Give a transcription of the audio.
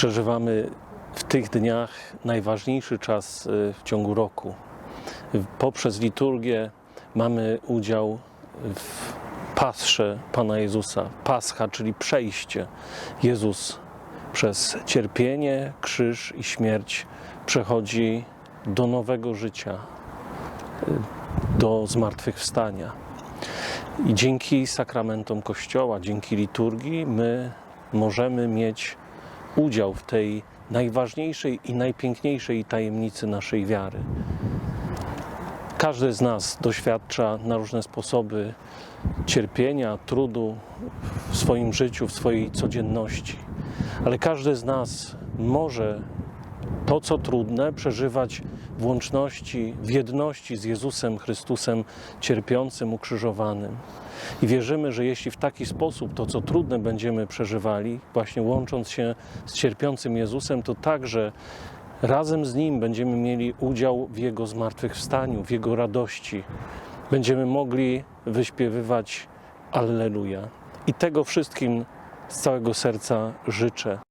Przeżywamy w tych dniach najważniejszy czas y, w ciągu roku. Poprzez liturgię mamy udział w Pasrze Pana Jezusa. Pascha, czyli przejście. Jezus przez cierpienie, krzyż i śmierć przechodzi do nowego życia, y, do zmartwychwstania. I dzięki sakramentom Kościoła, dzięki liturgii, my możemy mieć udział w tej najważniejszej i najpiękniejszej tajemnicy naszej wiary. Każdy z nas doświadcza na różne sposoby cierpienia, trudu w swoim życiu, w swojej codzienności, ale każdy z nas może to, co trudne, przeżywać w łączności, w jedności z Jezusem Chrystusem cierpiącym, ukrzyżowanym. I wierzymy, że jeśli w taki sposób to, co trudne będziemy przeżywali, właśnie łącząc się z cierpiącym Jezusem, to także razem z Nim będziemy mieli udział w Jego zmartwychwstaniu, w Jego radości. Będziemy mogli wyśpiewywać Alleluja. I tego wszystkim z całego serca życzę.